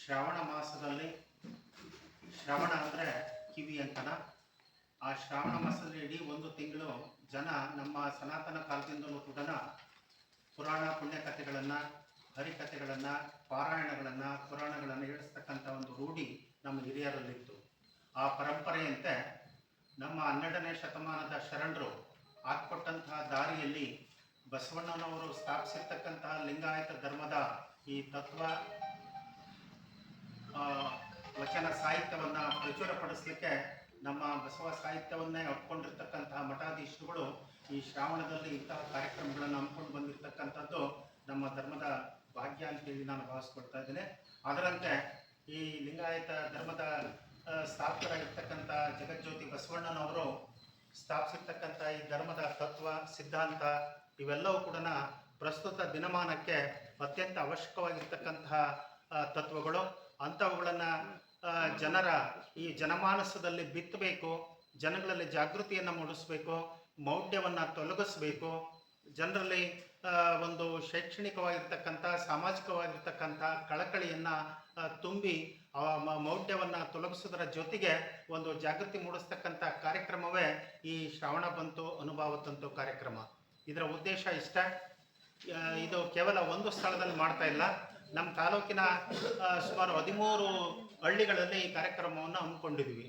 ಶ್ರಾವಣ ಮಾಸದಲ್ಲಿ ಶ್ರವಣ ಅಂದರೆ ಕಿವಿ ಅಂತನ? ಆ ಶ್ರಾವಣ ಮಾಸದಲ್ಲಿ ಇಡೀ ಒಂದು ತಿಂಗಳು ಜನ ನಮ್ಮ ಸನಾತನ ಕಾಲದಿಂದಲೂ ಕೂಡ ಪುರಾಣ ಪುಣ್ಯಕಥೆಗಳನ್ನು, ಹರಿಕಥೆಗಳನ್ನು, ಪಾರಾಯಣಗಳನ್ನು, ಪುರಾಣಗಳನ್ನು ಹೇಳಿಸ್ತಕ್ಕಂಥ ಒಂದು ರೂಢಿ ನಮ್ಮ ಹಿರಿಯರಲ್ಲಿತ್ತು. ಆ ಪರಂಪರೆಯಂತೆ ನಮ್ಮ ಹನ್ನೆರಡನೇ ಶತಮಾನದ ಶರಣರು ಹಾಕ್ಕೊಟ್ಟಂತಹ ದಾರಿಯಲ್ಲಿ ಬಸವಣ್ಣನವರು ಸ್ಥಾಪಿಸಿರ್ತಕ್ಕಂತಹ ಲಿಂಗಾಯತ ಧರ್ಮದ ಈ ತತ್ವ ವಚನ ಸಾಹಿತ್ಯವನ್ನು ಪ್ರಚುರಪಡಿಸಲಿಕ್ಕೆ ನಮ್ಮ ಬಸವ ಸಾಹಿತ್ಯವನ್ನೇ ಒಪ್ಕೊಂಡಿರ್ತಕ್ಕಂತಹ ಮಠಾಧೀಶರುಗಳು ಈ ಶ್ರಾವಣದಲ್ಲಿ ಇಂತಹ ಕಾರ್ಯಕ್ರಮಗಳನ್ನು ಹಮ್ಮಿಕೊಂಡು ಬಂದಿರತಕ್ಕಂಥದ್ದು ನಮ್ಮ ಧರ್ಮದ ಭಾಗ್ಯ ಅಂತೇಳಿ ನಾನು ಭಾವಿಸ್ಕೊಳ್ತಾ ಇದ್ದೇನೆ. ಅದರಂತೆ ಈ ಲಿಂಗಾಯತ ಧರ್ಮದ ಸ್ಥಾಪಕರಾಗಿರ್ತಕ್ಕಂಥ ಜಗಜ್ಯೋತಿ ಬಸವಣ್ಣನವರು ಸ್ಥಾಪಿಸಿರ್ತಕ್ಕಂಥ ಈ ಧರ್ಮದ ತತ್ವ, ಸಿದ್ಧಾಂತ ಇವೆಲ್ಲವೂ ಕೂಡ ಪ್ರಸ್ತುತ ದಿನಮಾನಕ್ಕೆ ಅತ್ಯಂತ ಅವಶ್ಯಕವಾಗಿರ್ತಕ್ಕಂತಹ ತತ್ವಗಳು. ಜನರ ಈ ಜನಮಾನಸದಲ್ಲಿ ಬಿತ್ತಬೇಕು, ಜನಗಳಲ್ಲಿ ಜಾಗೃತಿಯನ್ನು ಮೂಡಿಸಬೇಕು, ಮೌಢ್ಯವನ್ನು ತೊಲಗಿಸಬೇಕು. ಜನರಲ್ಲಿ ಒಂದು ಶೈಕ್ಷಣಿಕವಾಗಿರ್ತಕ್ಕಂಥ, ಸಾಮಾಜಿಕವಾಗಿರ್ತಕ್ಕಂಥ ಕಳಕಳಿಯನ್ನು ತುಂಬಿ ಮೌಢ್ಯವನ್ನು ತೊಲಗಿಸೋದರ ಜೊತೆಗೆ ಒಂದು ಜಾಗೃತಿ ಮೂಡಿಸ್ತಕ್ಕಂಥ ಕಾರ್ಯಕ್ರಮವೇ ಈ ಶ್ರಾವಣ ಬಂತು ಅನುಭವ ತಂತು ಕಾರ್ಯಕ್ರಮ. ಇದರ ಉದ್ದೇಶ ಇಷ್ಟ. ಇದು ಕೇವಲ ಒಂದು ಸ್ಥಳದಲ್ಲಿ ಮಾಡ್ತಾ ಇಲ್ಲ. ನಮ್ಮ ತಾಲೂಕಿನ ಸುಮಾರು ಹದಿಮೂರು ಹಳ್ಳಿಗಳಲ್ಲಿ ಈ ಕಾರ್ಯಕ್ರಮವನ್ನು ಹಮ್ಮಿಕೊಂಡಿದ್ವಿ.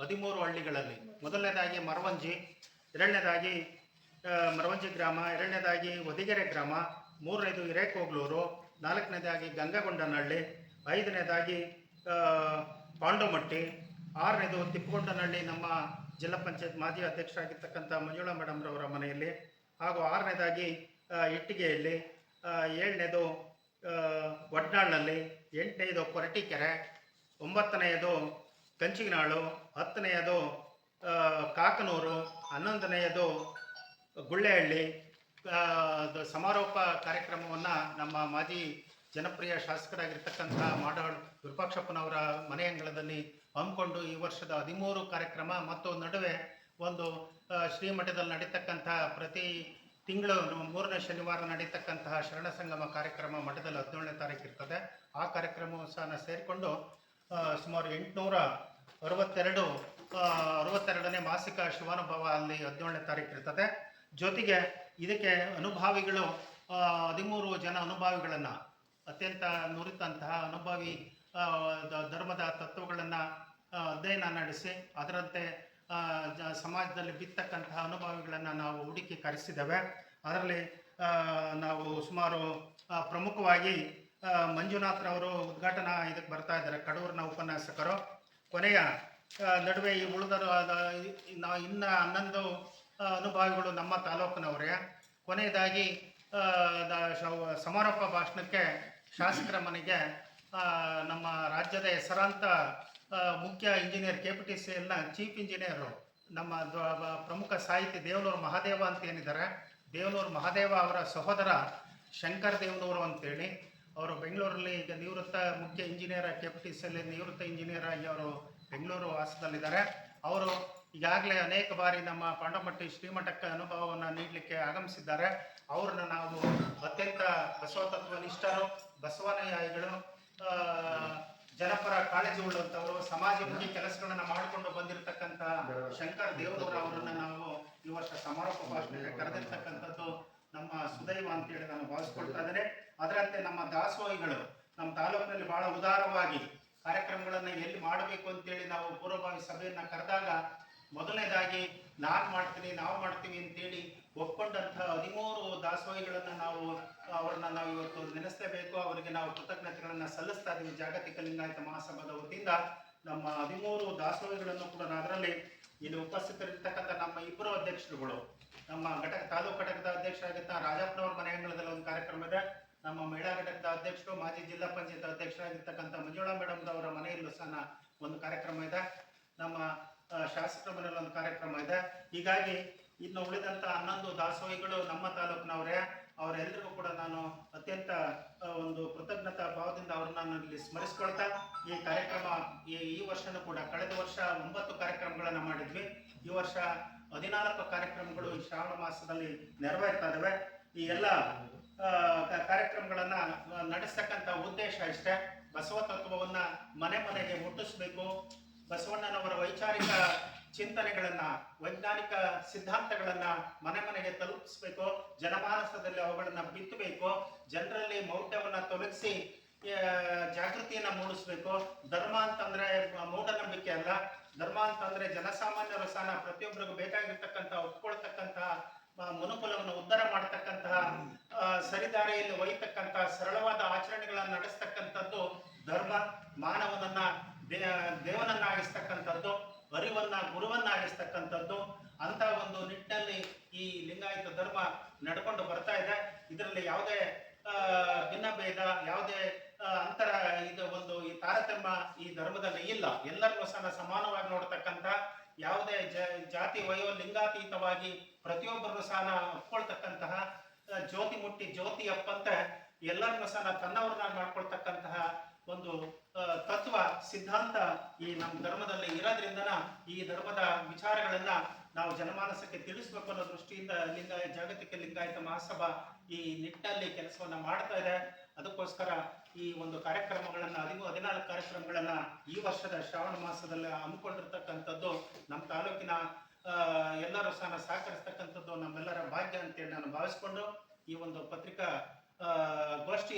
ಹದಿಮೂರು ಹಳ್ಳಿಗಳಲ್ಲಿ. ಮೊದಲನೇದಾಗಿ ಮರವಂಜಿ, ಎರಡನೇದಾಗಿ ಮರವಂಜಿ ಗ್ರಾಮ, ಎರಡನೇದಾಗಿ ಹೊದಿಗೆರೆ ಗ್ರಾಮ, ಮೂರನೇದು ಹಿರೇಕೋಗ್ಲೂರು, ನಾಲ್ಕನೇದಾಗಿ ಗಂಗಗೊಂಡನಹಳ್ಳಿ, ಐದನೇದಾಗಿ ಪಾಂಡೋಮಟ್ಟಿ, ಆರನೇದು ತಿಪ್ಪಗೊಂಡನಹಳ್ಳಿ ನಮ್ಮ ಜಿಲ್ಲಾ ಪಂಚಾಯತ್ ಮಾಜಿ ಅಧ್ಯಕ್ಷರಾಗಿರ್ತಕ್ಕಂಥ ಮಂಜುಳಾ ಮೇಡಮ್ರವರ ಮನೆಯಲ್ಲಿ, ಹಾಗೂ ಆರನೇದಾಗಿ ಇಟ್ಟಿಗೆಯಲ್ಲಿ ಏಳನೇದು ಆ, ವಡ್ನಾಳ್ನಲ್ಲಿ ಎಂಟನೇದು ಕೊರಟೀಕೆರೆ ಒಂಬತ್ತನೆಯದು ಕಂಚಿನಾಳು ಹತ್ತನೆಯದು ಕಾಕನೂರು ಹನ್ನೊಂದನೆಯದು ಗುಳ್ಳೆಹಳ್ಳಿ. ಸಮಾರೋಪ ಕಾರ್ಯಕ್ರಮವನ್ನು ನಮ್ಮ ಮಾಜಿ ಜನಪ್ರಿಯ ಶಾಸಕರಾಗಿರ್ತಕ್ಕಂಥ ಮಾಡಾಳ್ ವಿರೂಪಾಕ್ಷಪ್ಪನವರ ಮನೆ ಅಂಗಳದಲ್ಲಿ ಹಮ್ಮಿಕೊಂಡು ಈ ವರ್ಷದ ಹದಿಮೂರು ಕಾರ್ಯಕ್ರಮ ಮತ್ತು ನಡುವೆ ಒಂದು ಶ್ರೀಮಠದಲ್ಲಿ ನಡೀತಕ್ಕಂಥ ಪ್ರತಿ ತಿಂಗಳು ಮೂರನೇ ಶನಿವಾರ ನಡೀತಕ್ಕಂತಹ ಶರಣ ಸಂಗಮ ಕಾರ್ಯಕ್ರಮ ಮಠದಲ್ಲಿ ಹದಿನೇಳನೇ ತಾರೀಕು ಇರ್ತದೆ. ಆ ಕಾರ್ಯಕ್ರಮವು ಸಹ ಸೇರಿಕೊಂಡು ಸುಮಾರು ಎಂಟುನೂರ ಅರವತ್ತೆರಡು ಅರವತ್ತೆರಡನೇ ಮಾಸಿಕ ಶಿವಾನುಭವ ಅಲ್ಲಿ ಹದಿನೇಳನೇ ತಾರೀಕು ಇರ್ತದೆ. ಜೊತೆಗೆ ಇದಕ್ಕೆ ಅನುಭಾವಿಗಳು ಹದಿಮೂರು ಜನ ಅನುಭಾವಿಗಳನ್ನು, ಅತ್ಯಂತ ನುರಿತಂತಹ ಅನುಭವಿ ಧರ್ಮದ ತತ್ವಗಳನ್ನು ಅಧ್ಯಯನ ನಡೆಸಿ, ಅದರಂತೆ ಸಮಾಜದಲ್ಲಿ ಬಿತ್ತಕ್ಕಂತಹ ಅನುಭವಿಗಳನ್ನು ನಾವು ಹುಡುಕಿ ಕರೆಸಿದ್ದೇವೆ ಅದರಲ್ಲಿ ನಾವು ಸುಮಾರು ಪ್ರಮುಖವಾಗಿ ಮಂಜುನಾಥ್ ಮಂಜುನಾಥ್ರವರು ಉದ್ಘಾಟನಾ ಇದಕ್ಕೆ ಬರ್ತಾ ಇದ್ದಾರೆ, ಕಡೂರಿನ ಉಪನ್ಯಾಸಕರು. ಕೊನೆಯ ನಡುವೆ ಈ ಉಳಿದರು ನಾವು ಇನ್ನು ಹನ್ನೊಂದು ಅನುಭವಿಗಳು ನಮ್ಮ ತಾಲೂಕಿನವರೇ. ಕೊನೆಯದಾಗಿ ಸಮಾರೋಪ ಭಾಷಣಕ್ಕೆ ಶಾಸಕರ ಮನೆಗೆ ನಮ್ಮ ರಾಜ್ಯದ ಹೆಸರಾಂತ ಮುಖ್ಯ engineer K P T C ಎಲ್ನ chief engineer ನಮ್ಮ ಪ್ರಮುಖ ಸಾಹಿತಿ ದೇವಲೂರು ಮಹಾದೇವ ಅಂತ ಏನಿದ್ದಾರೆ, ದೇವಲೂರು ಮಹಾದೇವ ಅವರ ಸಹೋದರ ಶಂಕರ್ ದೇವನೂರು ಅಂತೇಳಿ. ಅವರು ಬೆಂಗಳೂರಲ್ಲಿ ಈಗ ನಿವೃತ್ತ ಮುಖ್ಯ ಇಂಜಿನಿಯರ್ ಕೆ ಪಿ ಟಿ ಸಿಯಲ್ಲಿ ನಿವೃತ್ತ ಇಂಜಿನಿಯರ್ ಆಗಿ ಅವರು ಬೆಂಗಳೂರು ವಾಸದಲ್ಲಿದ್ದಾರೆ. ಅವರು ಈಗಾಗಲೇ ಅನೇಕ ಬಾರಿ ನಮ್ಮ ಪಾಂಡಮಟ್ಟಿ ಶ್ರೀಮಠಕ್ಕೆ ಅನುಭವವನ್ನು ನೀಡಲಿಕ್ಕೆ ಆಗಮಿಸಿದ್ದಾರೆ. ಅವ್ರನ್ನ ನಾವು ಅತ್ಯಂತ ಬಸವ ತತ್ವನಿಷ್ಠರು, ಬಸವನುಯಾಯಿಗಳು ಜನಪರ ಕಾಳಜಿ ಉಳ್ಳಂಥವರು ಸಮಾಜಮುಖಿ ಕೆಲಸಗಳನ್ನ ಮಾಡಿಕೊಂಡು ಬಂದಿರತಕ್ಕಂತ ಶಂಕರ್ ದೇವರವರು ಅವರನ್ನ ನಾವು ಈ ವರ್ಷ ಸಮಾರೋಪ ಭಾಷಣಕ್ಕೆ ಕರೆದಿರ್ತಕ್ಕಂಥದ್ದು ನಮ್ಮ ಸುದೈವ ಅಂತೇಳಿ ನಾನು ಭಾವಿಸ್ಕೊಳ್ತಾ ಇದ್ದೇನೆ. ಅದರಂತೆ ನಮ್ಮ ದಾಸೋಹಿಗಳು ನಮ್ಮ ತಾಲೂಕಿನಲ್ಲಿ ಬಹಳ ಉದಾರವಾಗಿ ಕಾರ್ಯಕ್ರಮಗಳನ್ನ ಎಲ್ಲಿ ಮಾಡಬೇಕು ಅಂತೇಳಿ ನಾವು ಪೂರ್ವಭಾವಿ ಸಭೆಯನ್ನ ಕರೆದಾಗ ಮೊದಲನೇದಾಗಿ ನಾನು ಮಾಡ್ತೀನಿ, ನಾವು ಮಾಡ್ತೀವಿ ಅಂತೇಳಿ ಒಪ್ಕೊಂಡಂಥ ಹದಿಮೂರು ದಾಸೋಹಿಗಳನ್ನು ನಾವು, ಅವ್ರನ್ನ ನಾವು ಇವತ್ತು ನೆನೆಸಲೇಬೇಕು. ಅವರಿಗೆ ನಾವು ಕೃತಜ್ಞತೆಗಳನ್ನ ಸಲ್ಲಿಸ್ತಾ ಇದ್ದೀವಿ ಜಾಗತಿಕ ಲಿಂಗಾಯತ ಮಹಾಸಭಾದ ವತಿಯಿಂದ ನಮ್ಮ ಹದಿಮೂರು ದಾಸೋಹಿಗಳನ್ನು ಕೂಡ ಅದರಲ್ಲಿ ಇಲ್ಲಿ ಉಪಸ್ಥಿತರಿರ್ತಕ್ಕಂಥ ನಮ್ಮ ಇಬ್ಬರು ಅಧ್ಯಕ್ಷರುಗಳು, ನಮ್ಮ ಘಟಕ, ತಾಲೂಕು ಘಟಕದ ಅಧ್ಯಕ್ಷರಾಗಿದ್ದ ರಾಜಪ್ಪನವ್ರ ಮನೆ ಅಂಗಳದಲ್ಲಿ ಒಂದು ಕಾರ್ಯಕ್ರಮ ಇದೆ. ನಮ್ಮ ಮಹಿಳಾ ಘಟಕದ ಅಧ್ಯಕ್ಷರು, ಮಾಜಿ ಜಿಲ್ಲಾ ಪಂಚಾಯತ್ ಅಧ್ಯಕ್ಷರಾಗಿರ್ತಕ್ಕಂಥ ಮಂಜುಳಾ ಮೇಡಮ್ ಅವರ ಮನೆಯಲ್ಲೂ ಸಹ ಒಂದು ಕಾರ್ಯಕ್ರಮ ಇದೆ. ನಮ್ಮ ಶಾಸಕರ ಮನೆಯಲ್ಲಿ ಒಂದು ಕಾರ್ಯಕ್ರಮ ಇದೆ. ಹೀಗಾಗಿ ಇನ್ನು ಉಳಿದಂತ ಹನ್ನೊಂದು ದಾಸೋಹಿಗಳು ನಮ್ಮ ತಾಲೂಕಿನವರೇ ಅವರೆಲ್ಲರಿಗೂ ಕೂಡ ನಾನು ಅತ್ಯಂತ ಒಂದು ಕೃತಜ್ಞತಾ ಭಾವದಿಂದ ಅವ್ರನ್ನ ನಾನು ಇಲ್ಲಿ ಸ್ಮರಿಸ್ಕೊಳ್ತಾ, ಈ ಕಾರ್ಯಕ್ರಮ, ಈ ವರ್ಷನೂ ಕೂಡ ಕಳೆದ ವರ್ಷ ಒಂಬತ್ತು ಕಾರ್ಯಕ್ರಮಗಳನ್ನು ಮಾಡಿದ್ವಿ. ಈ ವರ್ಷ ಹದಿನಾಲ್ಕು ಕಾರ್ಯಕ್ರಮಗಳು ಈ ಶ್ರಾವಣ ಮಾಸದಲ್ಲಿ ನೆರವೇರ್ತಾ ಇದಾವೆ. ಈ ಎಲ್ಲ ಕಾರ್ಯಕ್ರಮಗಳನ್ನು ನಡೆಸ್ತಕ್ಕಂಥ ಉದ್ದೇಶ ಇಷ್ಟೇ. ಬಸವ ತತ್ವವನ್ನು ಮನೆ ಮನೆಗೆ ಮುಟ್ಟಿಸ್ಬೇಕು. ಚಿಂತನೆಗಳನ್ನ ವೈಜ್ಞಾನಿಕ ಸಿದ್ಧಾಂತಗಳನ್ನ ಮನೆ ಮನೆಗೆ ತಲುಪಿಸ್ಬೇಕು ಜನಮಾನಸದಲ್ಲಿ ಅವುಗಳನ್ನ ಬಿತ್ತಬೇಕು ಜನರಲ್ಲಿ ಮೌಢ್ಯವನ್ನ ತೊಲಗಿಸಿ ಜಾಗೃತಿಯನ್ನ ಮೂಡಿಸ್ಬೇಕು. ಧರ್ಮ ಅಂತಂದ್ರೆ ಮೂಢನಂಬಿಕೆ ಅಲ್ಲ. ಧರ್ಮ ಅಂತಂದ್ರೆ ಜನಸಾಮಾನ್ಯರ ಸ್ಥಾನ ಪ್ರತಿಯೊಬ್ಬರಿಗೂ ಬೇಕಾಗಿರ್ತಕ್ಕಂಥ ಒಪ್ಕೊಳ್ತಕ್ಕಂತಹ ಆ, ಮನುಕುಲವನ್ನು ಉದ್ಧಾರ ಮಾಡತಕ್ಕಂತಹ ಸರಿದಾರಿಯಲ್ಲಿ ಒಯ್ತಕ್ಕಂತಹ ಸರಳವಾದ ಆಚರಣೆಗಳನ್ನ ನಡೆಸ್ತಕ್ಕಂಥದ್ದು ಧರ್ಮ. ಮಾನವನನ್ನ ದೇ- ದೇವನನ್ನಾಗಿಸ್ತಕ್ಕಂಥದ್ದು ಅರಿವನ್ನ, ಗುರುವನ್ನಾಗಿಸ್ತಕ್ಕಂಥದ್ದು ಅಂತ ಒಂದು ನಿಟ್ಟಿನಲ್ಲಿ ಈ ಲಿಂಗಾಯತ ಧರ್ಮ ನಡ್ಕೊಂಡು ಬರ್ತಾ ಇದೆ. ಇದರಲ್ಲಿ ಯಾವುದೇ ಭಿನ್ನಭೇದ, ಯಾವುದೇ ಅಂತರ ಇದು ಒಂದು ಈ ತಾರತಮ್ಯ ಈ ಧರ್ಮದಲ್ಲಿ ಇಲ್ಲ. ಎಲ್ಲರಿಗೂ ಸಹ ಸಮಾನವಾಗಿ ನೋಡ್ತಕ್ಕಂಥ ಯಾವುದೇ ಜಾತಿ, ವಯೋ, ಲಿಂಗಾತೀತವಾಗಿ ಪ್ರತಿಯೊಬ್ಬರನ್ನು ಸಹ ಒಪ್ಕೊಳ್ತಕ್ಕಂತಹ ಜ್ಯೋತಿ ಮುಟ್ಟಿ ಜ್ಯೋತಿ ಅಪ್ಪಂತೆ ಎಲ್ಲರನ್ನೂ ಸಹ ತನ್ನವ್ರನ್ನ ಮಾಡ್ಕೊಳ್ತಕ್ಕಂತಹ ಒಂದು ತತ್ವ, ಸಿದ್ಧಾಂತ ಈ ನಮ್ಮ ಧರ್ಮದಲ್ಲಿ ಇರೋದ್ರಿಂದನ ಈ ಧರ್ಮದ ವಿಚಾರಗಳನ್ನ ನಾವು ಜನಮಾನಸಕ್ಕೆ ತಿಳಿಸ್ಬೇಕು ಅನ್ನೋ ದೃಷ್ಟಿಯಿಂದ ಲಿಂಗಾಯ ಜಾಗತಿಕ ಲಿಂಗಾಯತ ಮಹಾಸಭಾ ಈ ನಿಟ್ಟಲ್ಲಿ ಕೆಲಸವನ್ನ ಮಾಡ್ತಾ ಇದೆ. ಅದಕ್ಕೋಸ್ಕರ ಈ ಒಂದು ಕಾರ್ಯಕ್ರಮಗಳನ್ನ, ಹದಿಮೂರು, ಹದಿನಾಲ್ಕು ಕಾರ್ಯಕ್ರಮಗಳನ್ನ ಈ ವರ್ಷದ ಶ್ರಾವಣ ಮಾಸದಲ್ಲಿ ಹಮ್ಮಿಕೊಂಡಿರ್ತಕ್ಕಂಥದ್ದು ನಮ್ಮ ತಾಲೂಕಿನ ಎಲ್ಲರೂ ಸಹ ಸಹಕರಿಸ್ತಕ್ಕಂಥದ್ದು ನಮ್ಮೆಲ್ಲರ ಭಾಗ್ಯ ಅಂತೇಳಿ ನಾನು ಭಾವಿಸ್ಕೊಂಡು ಈ ಒಂದು ಪತ್ರಿಕಾ ಗೋಷ್ಠಿ